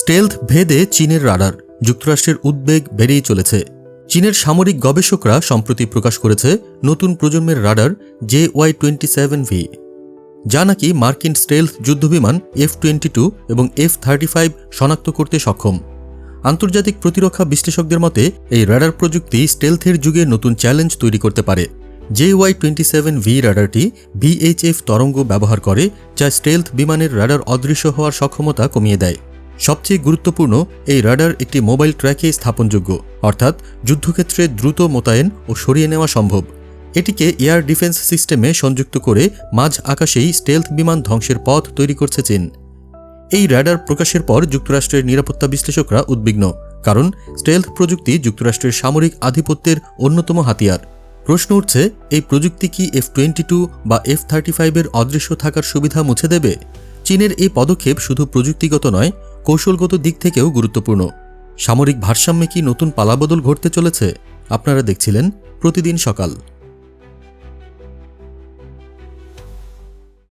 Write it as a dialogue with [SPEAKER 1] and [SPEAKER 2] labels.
[SPEAKER 1] Stealth ভেদে চীনের radar যুক্তরাষ্ট্রের উদ্বেগ বেড়েই চলেছে। চীনের সামরিক গবেষকরা সম্প্রতি প্রকাশ করেছে নতুন প্রজন্মের radar J Y twenty seven V, যা নাকি মার্কিন স্টেলথ যুদ্ধবিমান এফ টোয়েন্টি টু এবং এফ থার্টি ফাইভ শনাক্ত করতে সক্ষম। আন্তর্জাতিক প্রতিরক্ষা বিশ্লেষকদের মতে, এই রাডার প্রযুক্তি স্টেলথের যুগে নতুন চ্যালেঞ্জ তৈরি করতে পারে। J Y twenty seven V রাডারটি VHF তরঙ্গ ব্যবহার করে, যা স্টেলথ বিমানের রাডার অদৃশ্য হওয়ার সক্ষমতা কমিয়ে দেয়। সবচেয়ে গুরুত্বপূর্ণ, এই রাডার একটি মোবাইল ট্র্যাকে স্থাপনযোগ্য, অর্থাৎ যুদ্ধক্ষেত্রে দ্রুত মোতায়েন ও সরিয়ে নেওয়া সম্ভব। এটিকে এয়ার ডিফেন্স সিস্টেমে সংযুক্ত করে মাঝ আকাশেই স্টেলথ বিমান ধ্বংসের পথ তৈরি করছে চীন। এই র্যাডার প্রকাশের পর যুক্তরাষ্ট্রের নিরাপত্তা বিশ্লেষকরা উদ্বিগ্ন, কারণ স্টেলথ প্রযুক্তি যুক্তরাষ্ট্রের সামরিক আধিপত্যের অন্যতম হাতিয়ার। প্রশ্ন উঠছে, এই প্রযুক্তি কি এফ টোয়েন্টি টু বা এফ থার্টি ফাইভের অদৃশ্য থাকার সুবিধা মুছে দেবে? চীনের এই পদক্ষেপ শুধু প্রযুক্তিগত নয় কৌশলগত দিক থেকেও গুরুত্বপূর্ণ। সামরিক ভারসাম্যে কি নতুন পালাবদল ঘটতে চলেছে, আপনারা দেখছিলেন প্রতিদিন সকাল।